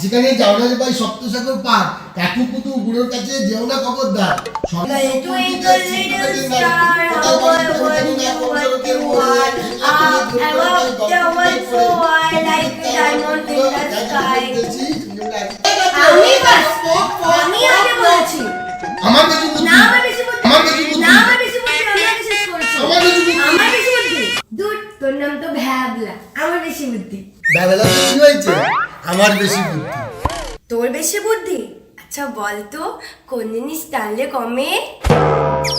যেখানে যাও যে ভাই সপ্তসাগর পার। কাকু কুতু বুড়োর কাছে যেও না খবরদার। সবাই Twinkle তো ভ্যাবলা আমার বেশি বুদ্ধি। বেলা তো কি হয়েছে? আমার বেশি বুদ্ধি। তোর বেশি বুদ্ধি? আচ্ছা বল তো কোন জিনিস টানলে কমে?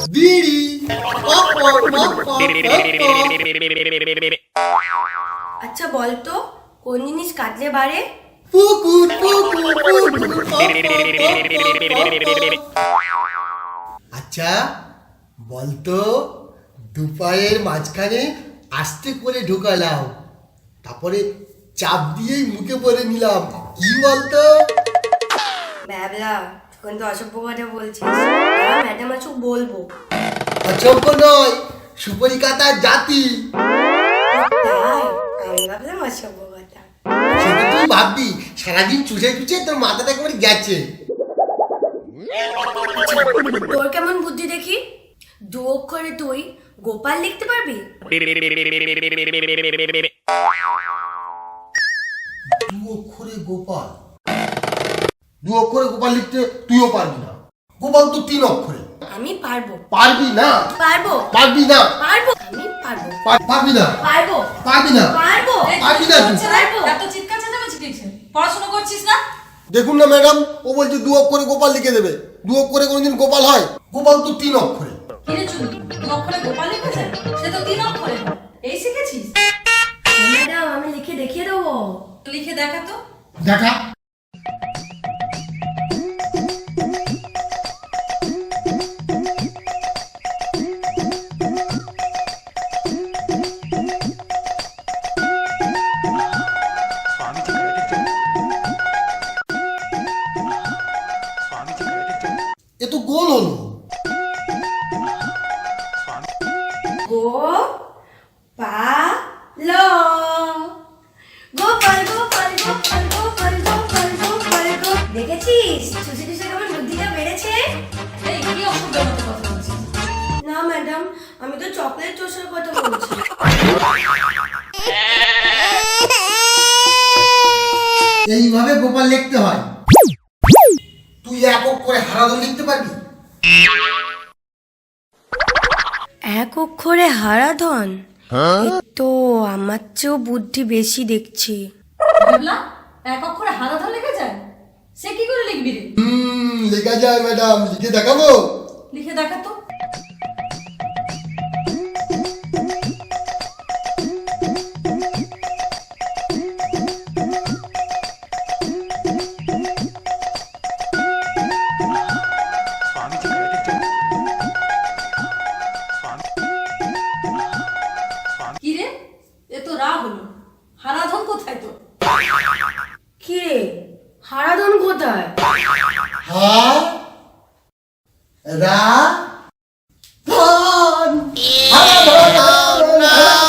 বিড়ি। আচ্ছা বল তো কোন জিনিস কাটলে বাড়ে? পুকুর পুকুর। আচ্ছা বলতো দুপায়ের মাঝখানে আস্তে করে ঢোকালাম। তারপরে চাপ দিয়েই মুখে পরে নিলাম কি বলতো? তখন তো অসভ্য কথা বলছিস। ম্যাডাম আছো বলব। অচম্প নয় সুপারি কাতার জাতি আমি ভাবলাম অসভ্য কথা। সেটা তুই ভাববি সারাদিন চুষে চুষে তোর মাথাটা একেবারে গেছে। তোর কেমন বুদ্ধি দেখি? দু অক্ষরে তুই গোপাল লিখতে পারবি? দু অক্ষরে গোপাল। দু অক্ষরে গোপাল লিখতে তুইও পারবি না। গোপাল তো তিন অক্ষরে। আমি পারব। পারবি না? পারব। পারবি না? পারব। আমি পারব। পারবি না? পারব। পারবি না? পারব। পারবি না পারব। এত চিৎকার চেঁচামেচি কিসের? পড়াশোনা করছিস না? দেখুন না ম্যাডাম ও বলছে দু অক্ষরে গোপাল লিখে দেবে। দু অক্ষরে কোনোদিন গোপাল হয়? গোপাল তো তিন অক্ষরে। কিরে চুনি দু অক্ষরে গোপাল লিখেছে? সে তো তিন অক্ষরে এই শিখেছিস? ম্যাডাম আমি লিখে দেখিয়ে দেবো। লিখে দেখা তো। দেখা। দেখেছিস কেমন বুদ্ধিটা বেড়েছে। এই কি অসভ্য কথা বলছিস? না ম্যাডাম আমি তো চকলেট চোষার কথা বলছি। এইভাবে গোপাল লিখতে হয়। তুই এক অক্ষরে হারাধন লিখতে পারবি? এক অক্ষরে হারাধন? এ তো আমার চেয়েও বুদ্ধি বেশি দেখছি। এক অক্ষরে হারাধন লিখে যায়? সে কি করে লিখবি রে? হুম লেখা যায় ম্যাডাম। লিখে দেখাবো? লিখে দেখা তো হারাধন কোথায় হা রা ধন ধন হারাধন